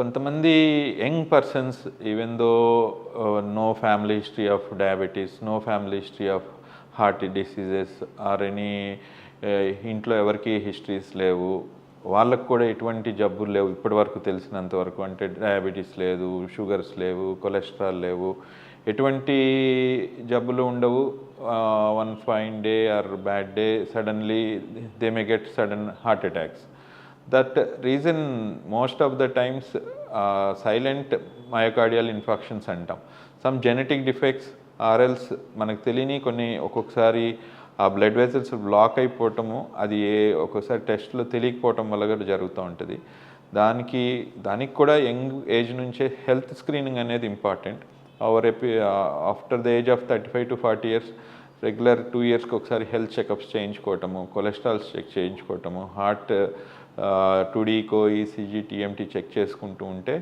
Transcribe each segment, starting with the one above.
కొంతమంది young persons even though no family history of diabetes no family history of heart diseases or any ఇంట్లో ఎవరికి histories లేవు వాళ్ళకు కూడా ఎటువంటి జబ్బులు లేవు ఇప్పటి వరకు తెలిసినంత వరకు. అంటే డయాబెటీస్ లేదు షుగర్స్ లేవు కొలెస్ట్రాల్ లేవు ఎటువంటి జబ్బులు ఉండవు. One fine day or bad day suddenly they may get sudden heart attacks that reason most of the times silent myocardial infections అంటాం. Some genetic defects or else మనకు తెలియని కొన్ని ఒక్కొక్కసారి ఆ బ్లడ్ వెసల్స్ బ్లాక్ అయిపోవటము అది ఏ ఒక్కొక్కసారి టెస్ట్లో తెలియకపోవటం వల్ల కూడా జరుగుతూ ఉంటుంది. దానికి దానికి కూడా యంగ్ ఏజ్ నుంచే హెల్త్ స్క్రీనింగ్ అనేది important our AP after the age of thirty five to forty years regular two ఇయర్స్కి ఒకసారి హెల్త్ చెకప్స్ చేయించుకోవటము cholesterols check చేయించుకోవటము heart two D echo ECG TMT check చేసుకుంటూ ఉంటే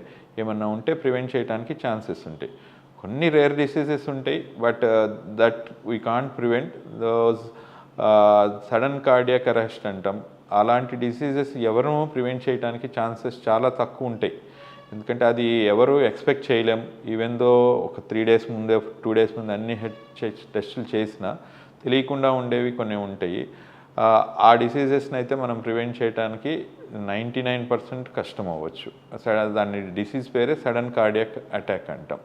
ఏమన్నా ఉంటే ప్రివెంట్ చేయడానికి ఛాన్సెస్ ఉంటాయి. కొన్ని రేర్ డిసీజెస్ ఉంటాయి but that we can't prevent those sudden cardiac arrest అంటాం. అలాంటి డిసీజెస్ ఎవరు ప్రివెంట్ చేయడానికి ఛాన్సెస్ చాలా తక్కువ ఉంటాయి. ఎందుకంటే అది ఎవరు ఎక్స్పెక్ట్ చేయలేం. ఈవెన్ దో ఒక త్రీ డేస్ ముందే టూ డేస్ ముందే అన్ని హెడ్ టెస్టులు చేసినా తెలియకుండా ఉండేవి కొన్ని ఉంటాయి. ఆ, డిసీజెస్ని అయితే మనం ప్రివెంట్ చేయడానికి నైంటీ నైన్ పర్సెంట్ కష్టం అవ్వచ్చు. సడన్ దాని డిసీజ్ పేరే సడన్ కార్డియాక్ అటాక్ అంటాం.